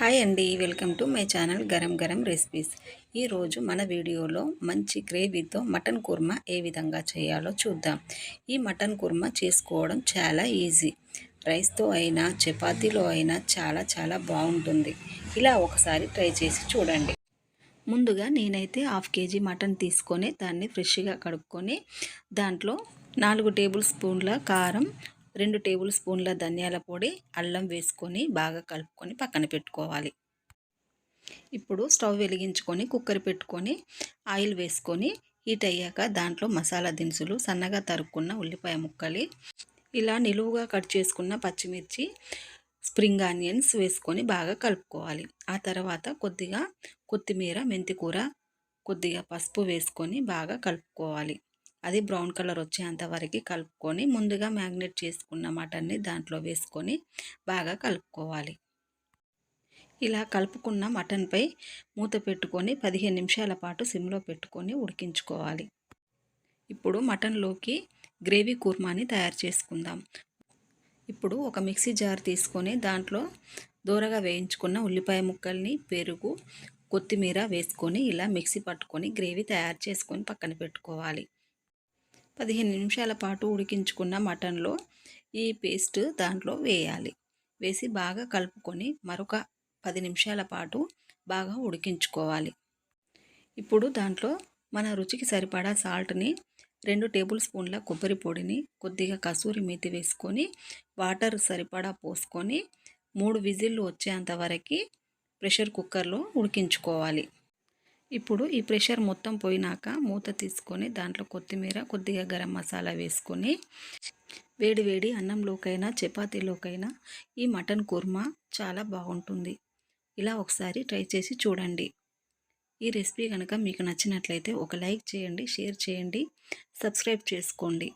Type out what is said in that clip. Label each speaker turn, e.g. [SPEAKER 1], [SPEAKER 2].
[SPEAKER 1] Hi అండి welcome to my channel Garam Garam recipes. ఈరోజు మన వీడియోలో మంచి గ్రేవీతో మటన్ కుర్మా ఏ విధంగా చేయాలో చూద్దాం. ఈ మటన్ కుర్మా చేసుకోవడం చాలా ఈజీ. రైస్తో అయినా చపాతీలో అయినా చాలా చాలా బాగుంటుంది. ఇలా ఒకసారి ట్రై చేసి చూడండి. ముందుగా నేనైతే హాఫ్ కేజీ మటన్ తీసుకొని దాన్ని ఫ్రెష్గా కడుక్కొని దాంట్లో నాలుగు టేబుల్ స్పూన్ల కారం రెండు టేబుల్ స్పూన్ల ధనియాల పొడి అల్లం వేసుకొని బాగా కలుపుకొని పక్కన పెట్టుకోవాలి. ఇప్పుడు స్టవ్ వెలిగించుకొని కుక్కర్ పెట్టుకొని ఆయిల్ వేసుకొని హీట్ అయ్యాక దాంట్లో మసాలా దినుసులు సన్నగా తరుక్కున్న ఉల్లిపాయ ముక్కలు ఇలా నిలువుగా కట్ చేసుకున్న పచ్చిమిర్చి స్ప్రింగ్ ఆనియన్స్ వేసుకొని బాగా కలుపుకోవాలి. ఆ తర్వాత కొద్దిగా కొత్తిమీర మెంతికూర కొద్దిగా పసుపు వేసుకొని బాగా కలుపుకోవాలి. అది బ్రౌన్ కలర్ వచ్చేంత వరకు కలుపుకొని ముందుగా మ్యాగ్నెట్ చేసుకున్న మటన్ని దాంట్లో వేసుకొని బాగా కలుపుకోవాలి. ఇలా కలుపుకున్న మటన్పై మూత పెట్టుకొని పదిహేను నిమిషాల పాటు సిమ్లో పెట్టుకొని ఉడికించుకోవాలి. ఇప్పుడు మటన్లోకి గ్రేవీ కూర్మాని తయారు చేసుకుందాం. ఇప్పుడు ఒక మిక్సీ జార్ తీసుకొని దాంట్లో దూరగా వేయించుకున్న ఉల్లిపాయ ముక్కల్ని పెరుగు కొత్తిమీర వేసుకొని ఇలా మిక్సీ పట్టుకొని గ్రేవీ తయారు చేసుకొని పక్కన పెట్టుకోవాలి. పదిహేను నిమిషాల పాటు ఉడికించుకున్న మటన్లో ఈ పేస్ట్ దాంట్లో వేయాలి. వేసి బాగా కలుపుకొని మరొక పది నిమిషాల పాటు బాగా ఉడికించుకోవాలి. ఇప్పుడు దాంట్లో మన రుచికి సరిపడా సాల్ట్ని రెండు టేబుల్ స్పూన్ల కొబ్బరి పొడిని కొద్దిగా కసూరి మేతి వేసుకొని వాటర్ సరిపడా పోసుకొని మూడు విజిల్లు వచ్చేంత వరకు ప్రెషర్ కుక్కర్లో ఉడికించుకోవాలి. ఇప్పుడు ఈ ప్రెషర్ మొత్తం పోయినాక మూత తీసుకొని దాంట్లో కొత్తిమీర కొద్దిగా గరం మసాలా వేసుకొని వేడివేడి అన్నంలోకైనా చపాతీలోకైనా ఈ మటన్ కుర్మా చాలా బాగుంటుంది. ఇలా ఒకసారి ట్రై చేసి చూడండి. ఈ రెసిపీ కనుక మీకు నచ్చినట్లయితే ఒక లైక్ చేయండి షేర్ చేయండి సబ్స్క్రైబ్ చేసుకోండి.